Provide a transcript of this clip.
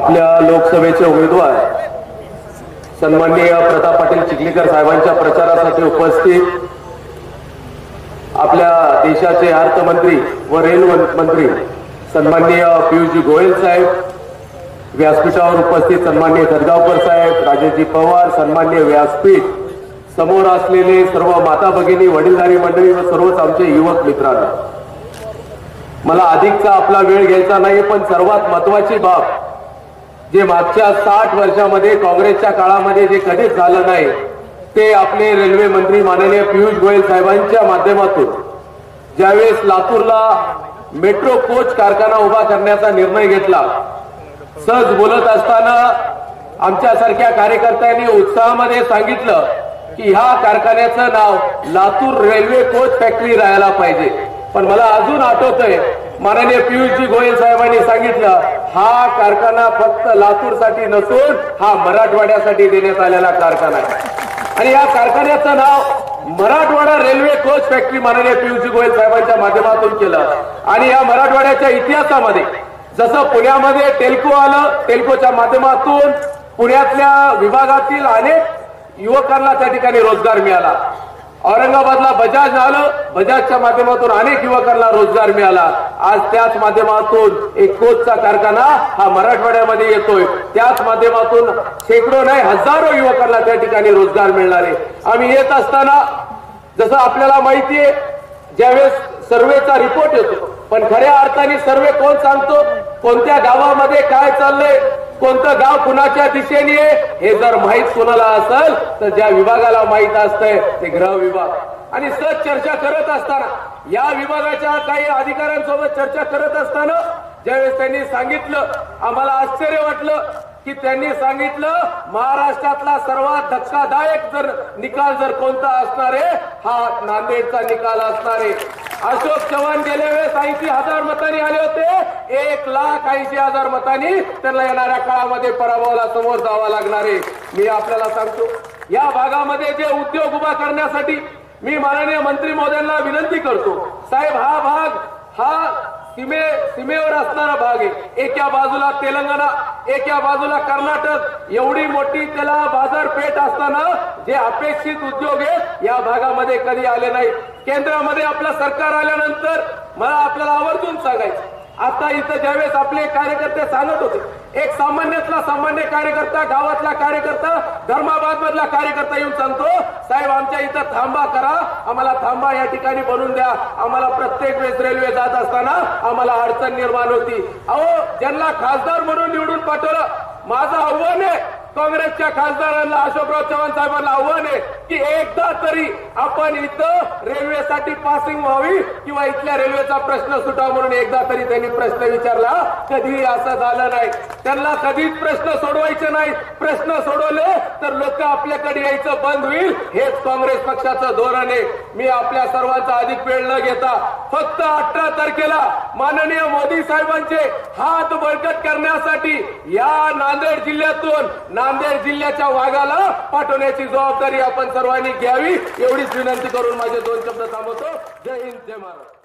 आपल्या लोकसभेचे उमेदवार सन्माननीय प्रताप पाटील चिखलीकर साहेबांच्या प्रचारासाठी उपस्थित आपल्या देशाचे अर्थमंत्री व रेल मंत्री सन्माननीय पियुषजी गोयल साहेब व्यासपीठावर उपस्थित सन्माननीय खदगावकर साहेब राजेजी पवार सन्माननीय व्यासपीठ समोर असलेले सर्व माता भगिनी वडीलधारी मंडळी व सर्वच आमचे युवक मित्रांनो. मला अधिकचा आपला वेळ घ्यायचा नाही पण सर्वात महत्वाची बाब जे मागच्या साठ वर्षामध्ये काँग्रेसच्या काळामध्ये जे कधीच झालं नाही ते आपले रेल्वे मंत्री माननीय पियुष गोयल साहेबांच्या माध्यमातून. ज्यावेळेस लातूरला मेट्रो कोच कारखाना उभा करण्याचा निर्णय घेतला सहज बोलत असताना आमच्यासारख्या कार्यकर्त्यांनी उत्साहामध्ये सांगितलं की ह्या कारखान्याचं नाव लातूर रेल्वे कोच फॅक्टरी राहायला पाहिजे. पण मला अजून आठवतंय माननीय पियुषजी गोयल साहेबांनी सांगितलं हा कारखाना फक्त लातूरसाठी नसून हा मराठवाड्यासाठी देण्यात आलेला कारखाना आहे. आणि या कारखान्याचं नाव मराठवाडा रेल्वे कोच फॅक्टरी माननीय पियुषजी गोयल साहेबांच्या माध्यमातून केलं. आणि या मराठवाड्याच्या इतिहासामध्ये जसं पुण्यामध्ये टेल्को आलं टेल्कोच्या माध्यमातून पुण्यातल्या विभागातील अनेक युवकांना त्या ठिकाणी रोजगार मिळाला. औरंगाबादला बजाज आलं. बजाजच्या माध्यमातून अनेक युवकांना रोजगार मिळाला. आज त्याच माध्यमातून एक कोचचा कारखाना हा मराठवाड्यामध्ये येतोय. त्याच माध्यमातून शेकडो नाही हजारो युवकांना त्या ठिकाणी रोजगार मिळणार. आहे आम्ही येत असताना जसं आपल्याला माहितीये ज्यावेळेस सर्वेचा रिपोर्ट येतो पण खऱ्या अर्थाने सर्वे कोण सांगतो? कोणत्या गावामध्ये काय चाललंय? कोणतं गाव कुणाच्या दिशेने आहे हे जर माहीत कोणाला असेल तर ज्या विभागाला माहीत असतंय ते गृह विभाग. आणि सहज चर्चा करत असताना या विभागाच्या काही अधिकाऱ्यांसोबत चर्चा करत असताना ज्यावेळेस त्यांनी सांगितलं आम्हाला आश्चर्य वाटलं की त्यांनी सांगितलं महाराष्ट्रातला सर्वात धक्कादायक जर निकाल जर कोणता असणार आहे हा नांदेडचा निकाल असणार आहे. अशोक चव्हाण गेल्या वेळेस ऐंशी हजार मतांनी आले होते. एक लाख ऐंशी हजार मतांनी त्यांना येणाऱ्या काळामध्ये पराभवाला समोर जावा लागणार आहे. मी आपल्याला सांगतो या भागामध्ये जे उद्योग उभा करण्यासाठी मी माननीय मंत्री महोदयांना विनंती करतो साहेब हा भाग हा सीमे सीमेवर असणारा भाग आहे. एका बाजूला तेलंगणा एका बाजूला कर्नाटक. एवढी मोठी त्याला बाजारपेठ असताना जे अपेक्षित उद्योग आहेत या भागामध्ये कधी आले नाही केंद्रामध्ये आपलं सरकार आल्यानंतर मला आपल्याला आवर्जून सांगायचं. आता इथं ज्यावेळेस आपले कार्यकर्ते सांगत होते एक सामान्यातला सामान्य कार्यकर्ता गावातला कार्यकर्ता धर्माबाद मधला कार्यकर्ता येऊन सांगतो साहेब आमच्या इथं थांबा करा आम्हाला थांबा या ठिकाणी बनवून द्या. आम्हाला प्रत्येक वेळेस रेल्वे जात असताना आम्हाला अडचण निर्माण होती. अहो ज्यांना खासदार म्हणून निवडून पाठवलं माझं आव्हान आहे काँग्रेसच्या खासदारांना अशोकराव चव्हाण साहेबांना आव्हान आहे की एकदा तरी आपण इथं रेल्वेसाठी पासिंग व्हावी किंवा इथल्या रेल्वेचा प्रश्न सुटावा म्हणून एकदा तरी त्यांनी प्रश्न विचारला. कधीही असं झालं नाही. त्यांना कधीच प्रश्न सोडवायचे नाही प्रश्न सोडवले तर लोक आपल्याकडे यायचं बंद होईल. हेच काँग्रेस पक्षाचं धोरण आहे. मी आपल्या सर्वांचा अधिक वेळ न घेता फक्त अठरा तारखेला माननीय मोदी साहेबांचे हात बळकट करण्यासाठी या नांदेड जिल्ह्यातून नांदेड जिल्ह्याच्या वाघाला पाठवण्याची जबाबदारी आपण सर्वांनी घ्यावी एवढीच विनंती करून माझे दोन शब्द थांबवतो. जय हिंद जय महाराष्ट्र.